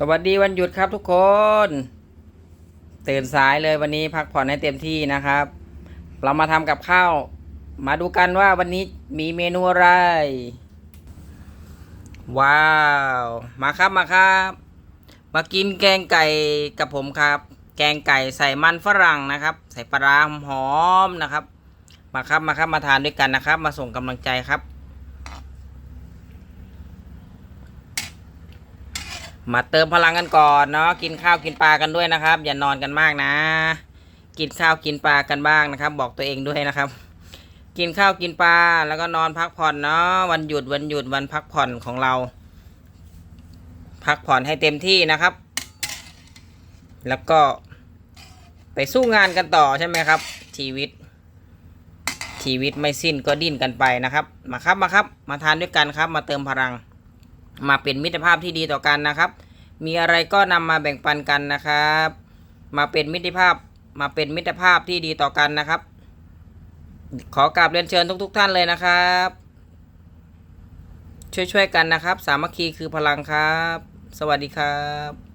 สวัสดีวันหยุดครับทุกคน ตื่นสายเลยวันนี้พักผ่อนให้เต็มที่นะครับ เรามาทำกับข้าว มาดูกันว่าวันนี้มีเมนูอะไร ว้าว มาครับมาครับ มากินแกงไก่กับผมครับ แกงไก่ใส่มันฝรั่งนะครับ ใส่ปลาหอมนะครับ มาครับมาครับมาทานด้วยกันนะครับ มาส่งกำลังใจครับ มาเติมพลังกันก่อนเนาะกินข้าวกินปลากันด้วยนะครับ อย่านอนกันมากนะ กินข้าวกินปลากันบ้างนะครับ บอกตัวเองด้วยนะครับ กินข้าวกินปลาแล้วก็นอนพักผ่อนเนาะวันหยุดวันหยุดวันพักผ่อนของเรา พักผ่อนให้เต็มที่นะครับ แล้วก็ไปสู้งานกันต่อใช่ไหมครับ ชีวิต ชีวิตไม่สิ้นก็ดิ้นกันไปนะครับ มาครับมาครับ มาทานด้วยกันครับ มาเติมพลัง มาเป็นมิตรภาพที่ดีต่อกันนะครับ มีอะไรก็นำมาแบ่งปันกันนะครับ มาเป็นมิตรภาพมาเป็นมิตรภาพที่ดีต่อกันนะครับ ขอกราบเรียนเชิญทุกๆท่านเลยนะครับ ช่วยๆกันนะครับ สามัคคีคือพลังครับ สวัสดีครับ